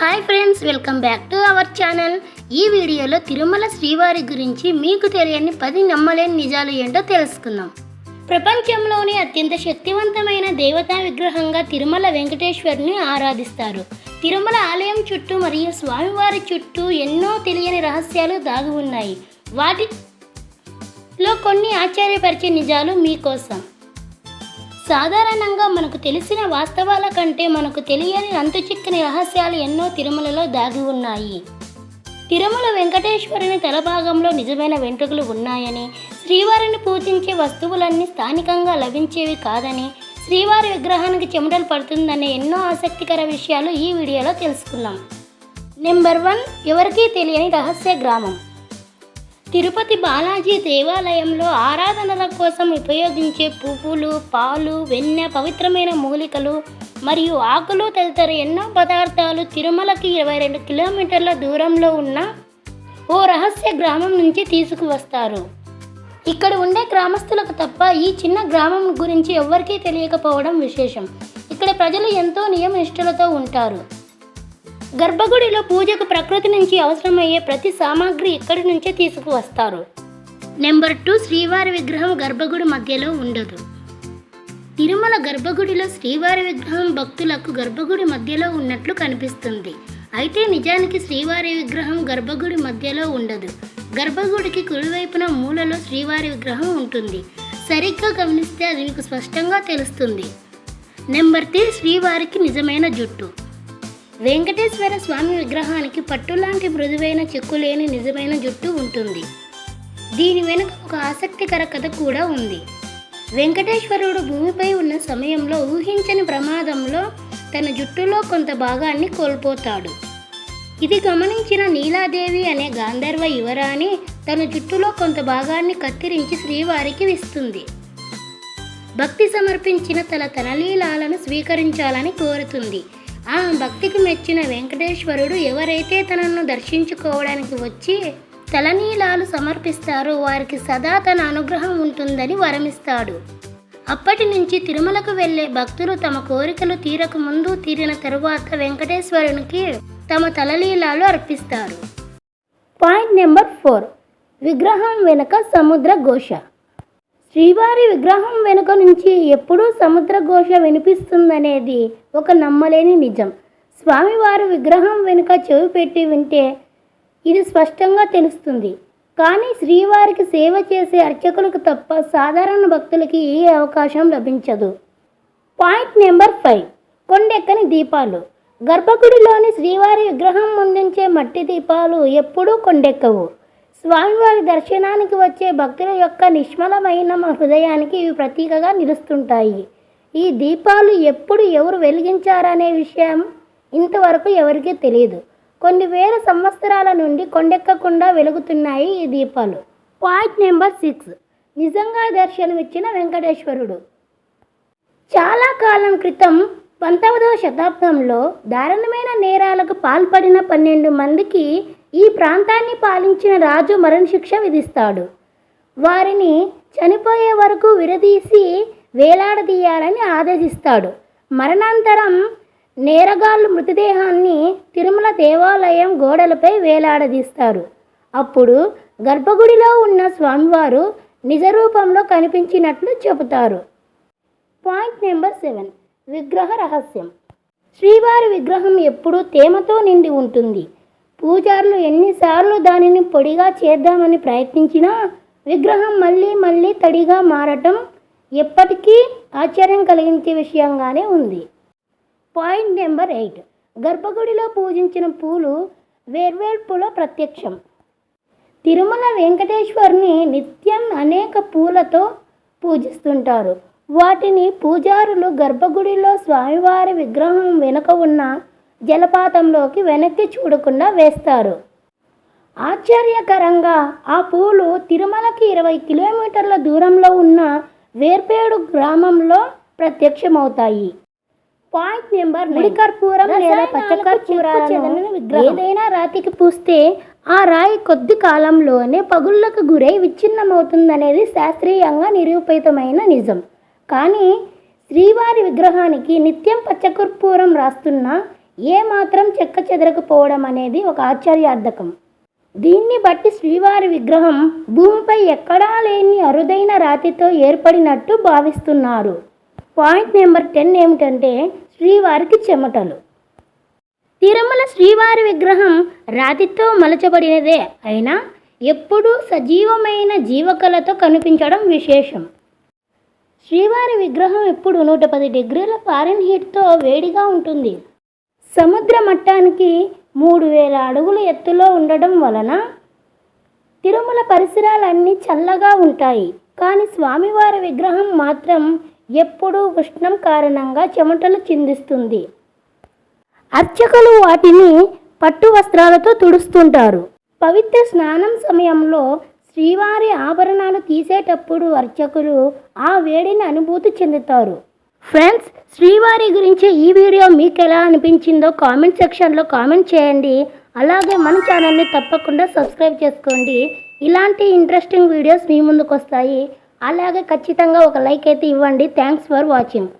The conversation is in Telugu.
Hi friends welcome back to our channel. ఈ వీడియోలో తిరుమల శ్రీవారి గురించి మీకు తెలియని పది నమ్మలేని నిజాలు ఏంటో తెలుసుకుందాం. ప్రపంచంలోని అత్యంత శక్తివంతమైన దేవతా విగ్రహంగా తిరుమల వెంకటేశ్వరుని ఆరాధిస్తారు. తిరుమల ఆలయం చుట్టూ మరియు స్వామివారి చుట్టూ ఎన్నో తెలియని రహస్యాలు దాగి ఉన్నాయి. వాటిలో కొన్ని ఆశ్చర్యపరిచే నిజాలు మీకోసం. సాధారణంగా మనకు తెలిసిన వాస్తవాల కంటే మనకు తెలియని అంతు చిక్కని రహస్యాలు ఎన్నో తిరుమలలో దాగి ఉన్నాయి. తిరుమల వెంకటేశ్వరుని తలభాగంలో నిజమైన వెంట్రుకలు ఉన్నాయని శ్రీవారిని పూజించే వస్తువులన్నీ స్థానికంగా లభించేవి కాదని శ్రీవారి విగ్రహానికి చెమటలు పడుతుందనే ఎన్నో ఆసక్తికర విషయాలు ఈ వీడియోలో తెలుసుకుందాం. నెంబర్ వన్ ఎవరికీ తెలియని రహస్య గ్రామం. తిరుపతి బాలాజీ దేవాలయంలో ఆరాధనల కోసం ఉపయోగించే పువ్వులు పాలు వెన్నె పవిత్రమైన మూలికలు మరియు ఆకులు తదితర ఎన్నో పదార్థాలు తిరుమలకి ఇరవై రెండు కిలోమీటర్ల దూరంలో ఉన్న ఓ రహస్య గ్రామం నుంచి తీసుకువస్తారు. ఇక్కడ ఉండే గ్రామస్తులకు తప్ప ఈ చిన్న గ్రామం గురించి ఎవ్వరికీ తెలియకపోవడం విశేషం. ఇక్కడ ప్రజలు ఎంతో నియమనిష్టలతో ఉంటారు. గర్భగుడిలో పూజకు ప్రకృతి నుంచి అవసరమయ్యే ప్రతి సామాగ్రి ఇక్కడి నుంచే తీసుకువస్తారు. నెంబర్ టూ శ్రీవారి విగ్రహం గర్భగుడి మధ్యలో ఉండదు. తిరుమల గర్భగుడిలో శ్రీవారి విగ్రహం భక్తులకు గర్భగుడి మధ్యలో ఉన్నట్లు కనిపిస్తుంది. అయితే నిజానికి శ్రీవారి విగ్రహం గర్భగుడి మధ్యలో ఉండదు. గర్భగుడికి కుడివైపున మూలలో శ్రీవారి విగ్రహం ఉంటుంది. సరిగ్గా గమనిస్తే అది మీకు స్పష్టంగా తెలుస్తుంది. నెంబర్ త్రీ శ్రీవారికి నిజమైన జుట్టు. వెంకటేశ్వర స్వామి విగ్రహానికి పట్టులాంటి మృదువైన చెక్కులేని నిజమైన జుట్టు ఉంటుంది. దీని వెనుక ఒక ఆసక్తికర కథ కూడా ఉంది. వెంకటేశ్వరుడు భూమిపై ఉన్న సమయంలో ఊహించని ప్రమాదంలో తన జుట్టులో కొంత భాగాన్ని కోల్పోతాడు. ఇది గమనించిన నీలాదేవి అనే గాంధర్వ యువరాణి తన జుట్టులో కొంత భాగాన్ని కత్తిరించి శ్రీవారికి ఇస్తుంది. భక్తి సమర్పించిన తన తనలీలాలను స్వీకరించాలని కోరుతుంది. ఆ భక్తికి మెచ్చిన వెంకటేశ్వరుడు ఎవరైతే తనను దర్శించుకోవడానికి వచ్చి తలనీలాలు సమర్పిస్తారో వారికి సదా తన అనుగ్రహం ఉంటుందని వరమిస్తాడు. అప్పటి నుంచి తిరుమలకు వెళ్ళే భక్తులు తమ కోరికలు తీరక ముందు తీరిన తరువాత వెంకటేశ్వరునికి తమ తలలీలాలు అర్పిస్తారు. Point number four. విగ్రహం వెనుక సముద్ర ఘోష. శ్రీవారి విగ్రహం వెనుక నుంచి ఎప్పుడూ సముద్ర ఘోష వినిపిస్తుందనేది ఒక నమ్మలేని నిజం. స్వామివారి విగ్రహం వెనుక చెవి పెట్టి వింటే ఇది స్పష్టంగా తెలుస్తుంది. కానీ శ్రీవారికి సేవ చేసే అర్చకులకు తప్ప సాధారణ భక్తులకి ఏ అవకాశం లభించదు. Point number five. కొండెక్కని దీపాలు. గర్భగుడిలోని శ్రీవారి విగ్రహం ముందుంచే మట్టి దీపాలు ఎప్పుడూ కొండెక్కవు. స్వామివారి దర్శనానికి వచ్చే భక్తుల యొక్క నిష్మలమైన హృదయానికి ఇవి ప్రతీకగా నిలుస్తుంటాయి. ఈ దీపాలు ఎప్పుడు ఎవరు వెలిగించారనే విషయం ఇంతవరకు ఎవరికీ తెలియదు కొన్ని వేల సంవత్సరాల నుండి కొండెక్కకుండా వెలుగుతున్నాయి ఈ దీపాలు. Point number six. నిజంగా దర్శనమిచ్చిన వెంకటేశ్వరుడు. చాలా కాలం క్రితం పంతొమ్మిదవ శతాబ్దంలో దారుణమైన నేరాలకు పాల్పడిన పన్నెండు మందికి ఈ ప్రాంతాన్ని పాలించిన రాజు మరణశిక్ష విధిస్తాడు. వారిని చనిపోయే వరకు విరదీసి వేలాడదీయాలని ఆదేశిస్తాడు. మరణాంతరం నేరగాళ్ళు మృతదేహాన్ని తిరుమల దేవాలయం గోడలపై వేలాడదీస్తారు. అప్పుడు గర్భగుడిలో ఉన్న స్వామివారు నిజ రూపంలో కనిపించినట్లు చెబుతారు. Point number seven. విగ్రహ రహస్యం. శ్రీవారి విగ్రహం ఎప్పుడూ తేమతో నిండి ఉంటుంది. పూజారులు ఎన్నిసార్లు దానిని పొడిగా చేద్దామని ప్రయత్నించినా విగ్రహం మళ్ళీ మళ్ళీ తడిగా మారటం ఎప్పటికీ ఆశ్చర్యం కలిగించే విషయంగానే ఉంది. Point number eight. గర్భగుడిలో పూజించిన పూలు వేర్వేర్పుల ప్రత్యక్షం. తిరుమల వెంకటేశ్వర్ని నిత్యం అనేక పూలతో పూజిస్తుంటారు. వాటిని పూజారులు గర్భగుడిలో స్వామివారి విగ్రహం వెనుక ఉన్న జలపాతంలోకి వెనక్కి చూడకుండా వేస్తారు. ఆశ్చర్యకరంగా ఆ పూలు తిరుమలకి ఇరవై కిలోమీటర్ల దూరంలో ఉన్న వేర్పేడు గ్రామంలో ప్రత్యక్షమవుతాయి. పాయింట్ నెంబర్ ముడి కర్పూరం లేదా పచ్చ కర్పూరాలను ఏదైనా రాతికి పూస్తే ఆ రాయి కొద్ది కాలంలోనే పగుళ్ళకు గురై విచ్ఛిన్నమవుతుందనేది శాస్త్రీయంగా నిరూపితమైన నిజం. కానీ శ్రీవారి విగ్రహానికి నిత్యం పచ్చకర్పూరం రాస్తున్నా ఏమాత్రం చెక్క చెదరకపోవడం అనేది ఒక ఆశ్చర్యార్థకం. దీన్ని బట్టి శ్రీవారి విగ్రహం భూమిపై ఎక్కడా లేని అరుదైన రాతితో ఏర్పడినట్టు భావిస్తున్నారు. పాయింట్ నెంబర్ టెన్ ఏమిటంటే శ్రీవారికి చెమటలు. తిరుమల శ్రీవారి విగ్రహం రాతితో మలచబడినదే అయినా ఎప్పుడూ సజీవమైన జీవకళతో కనిపించడం విశేషం. శ్రీవారి విగ్రహం ఎప్పుడు నూట పది డిగ్రీల ఫారెన్ హీట్తో వేడిగా ఉంటుంది. సముద్ర మట్టానికి మూడు వేల అడుగులు ఎత్తులో ఉండడం వలన తిరుమల పరిసరాలన్నీ చల్లగా ఉంటాయి. కానీ స్వామివారి విగ్రహం మాత్రం ఎప్పుడూ ఉష్ణం కారణంగా చెమటలు చిందిస్తుంది. అర్చకులు వాటిని పట్టు వస్త్రాలతో తుడుస్తుంటారు. పవిత్ర స్నానం సమయంలో శ్రీవారి ఆభరణాలు తీసేటప్పుడు అర్చకులు ఆ వేడిని అనుభూతి చెందుతారు. ఫ్రెండ్స్ శ్రీవారి గురించి ఈ వీడియో మీకు ఎలా అనిపించిందో కామెంట్ సెక్షన్లో కామెంట్ చేయండి. అలాగే మన ఛానల్ని తప్పకుండా సబ్స్క్రైబ్ చేసుకోండి. ఇలాంటి ఇంట్రెస్టింగ్ వీడియోస్ మీ ముందుకు వస్తాయి అలాగే ఖచ్చితంగా ఒక లైక్ అయితే ఇవ్వండి. Thanks for watching